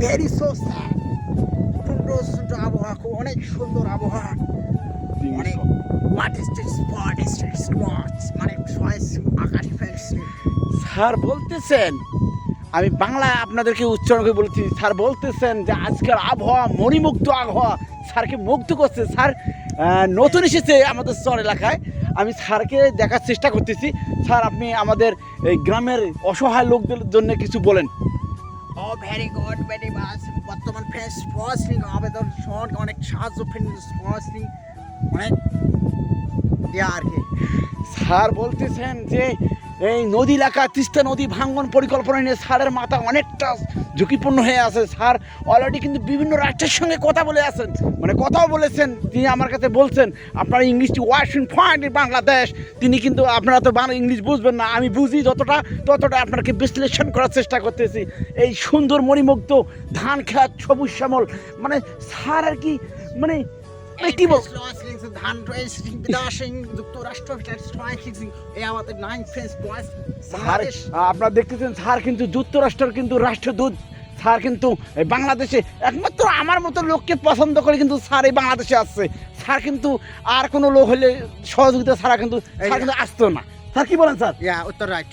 Very so sad সুন্দর সুন্দর আবহাওয়া খুব অনেক সুন্দর আবহাওয়া। অনেক what is this spot is this spot মানে চয়েস আকাশ ফেলছে স্যার বলতেছেন আমি বাংলা আপনাদেরকে উচ্চারণ করে বলছি স্যার বলতেছেন যে আজকের আবহাওয়া মণিমুগ্ধ আবহাওয়া। স্যারকে মুগ্ধ করছে। স্যার নতুন এসেছে আমাদের শহর এলাকায়। আমি স্যারকে দেখার চেষ্টা করতেছি। স্যার আপনি আমাদের এই গ্রামের অসহায় লোকদের জন্য কিছু বলেন। ও ভেরি গুড ভেরি মাস বর্তমান ফ্রেশ স্পোর্টসলিং আবেদন শহর অনেক সাহায্য ফ্রেন্ড স্পোর্টসলিং অনেক দেওয়া আর কি। স্যার বলতেছেন যে এই নদী এলাকা তিস্তা নদী ভাঙ্গন পরিকল্পনা নিয়ে স্যারের মাথা অনেকটা ঝুঁকিপূর্ণ হয়ে আছে। স্যার অলরেডি কিন্তু বিভিন্ন রাষ্ট্রের সঙ্গে কথা বলে আছেন মানে কথাও বলেছেন, তিনি আমার কাছে বলছেন, আপনার ইংলিশটি ওয়াশিং পয়েন্ট বাংলাদেশ। তিনি কিন্তু, আপনারা তো বাংলা ইংলিশ বুঝবেন না, আমি বুঝি যতটা, ততটা আপনাকে বিশ্লেষণ করার চেষ্টা করতেছি। এই সুন্দর মণিমুগ্ধ ধান খেত সবুজ শ্যামল মানে স্যার আর কি মানে কি বল ধান ট্রেসিং যুক্তরাষ্ট্র স্ট্রাইকিং এই আমাদের নাইন ফ্রেন্স আপনারা দেখতেছেন স্যার কিন্তু যুক্তরাষ্ট্রের কিন্তু রাষ্ট্রদূত। স্যার কিন্তু বাংলাদেশে একমাত্র আমার মতো লোককে পছন্দ করে কিন্তু স্যার এই বাংলাদেশে আসছে স্যার কিন্তু আর কোনো লোক হলে সহযোগিতা ছাড়া কিন্তু স্যার কিন্তু আসতো না। স্যার কি বলেন স্যার? ইয়া উত্তর রাইট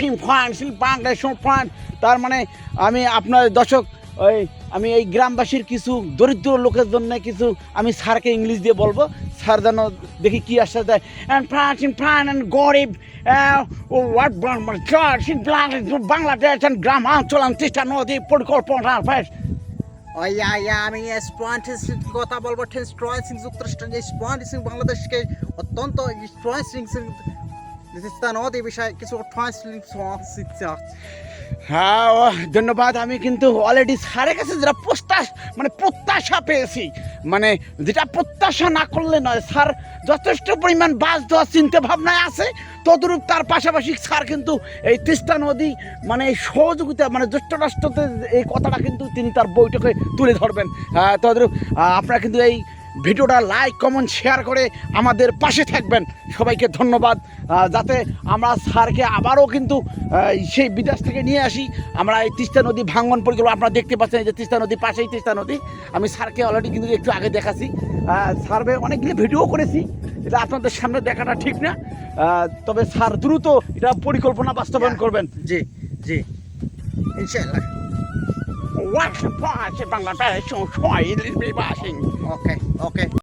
ফিল্ম ফান্ড শিল বাংলাদেশ ফান্ড তার মানে আমি আপনার দর্শক ওই আমি এই গ্রামবাসীর কিছু দরিদ্র লোকের জন্য কিছু আমি স্যারকে ইংলিশ দিয়ে বলব। স্যার যেন দেখি কি আসতে দেয় and France in France and গরিব বাংলাদেশ অ্যান্ড গ্রাম অঞ্চল তিস্তা নদী পরিকল্পনা ইয়া ইয়া আমি কথা বলব। স্ট্রয়েসিং যুক্তরাষ্ট্র যে স্পয়েন্টিসিং বাংলাদেশকে অত্যন্ত স্ট্রয়েসিং তিস্তা নদী বিষয়ে কিছু শিখছে। হ্যাঁ ধন্যবাদ। আমি কিন্তু অলরেডি স্যারের কাছে যেটা প্রত্যাশ মানে প্রত্যাশা পেয়েছি। মানে যেটা প্রত্যাশা না করলে নয়, স্যার যথেষ্ট পরিমাণ বাস দেওয়ার চিন্তা ভাবনায় আছে। তদরূপ তার পাশাপাশি স্যার কিন্তু এই তিস্তা নদী মানে সহযোগিতা মানে জ্যেষ্ঠ রাষ্ট্রতে এই কথাটা কিন্তু তিনি তার বৈঠকে তুলে ধরবেন। তদরূপ আপনারা কিন্তু এই ভিডিওটা লাইক কমেন্ট শেয়ার করে আমাদের পাশে থাকবেন। সবাইকে ধন্যবাদ। যাতে আমরা স্যারকে আবারও কিন্তু সেই বিদেশ থেকে নিয়ে আসি। আমরা এই তিস্তা নদী ভাঙ্গন পরিকল্পনা আপনারা দেখতে পাচ্ছেন এই যে তিস্তা নদী পাশেই তিস্তা নদী। আমি স্যারকে অলরেডি কিন্তু একটু আগে দেখাছি স্যারবে অনেকগুলি ভিডিও করেছি। এটা আপনাদের সামনে দেখাটা ঠিক না। তবে স্যার দ্রুত এটা পরিকল্পনা বাস্তবায়ন করবেন। জি জি। ইনশাআল্লাহ। once upon si Bangladesh yung soil in Bimasing. Okay, okay.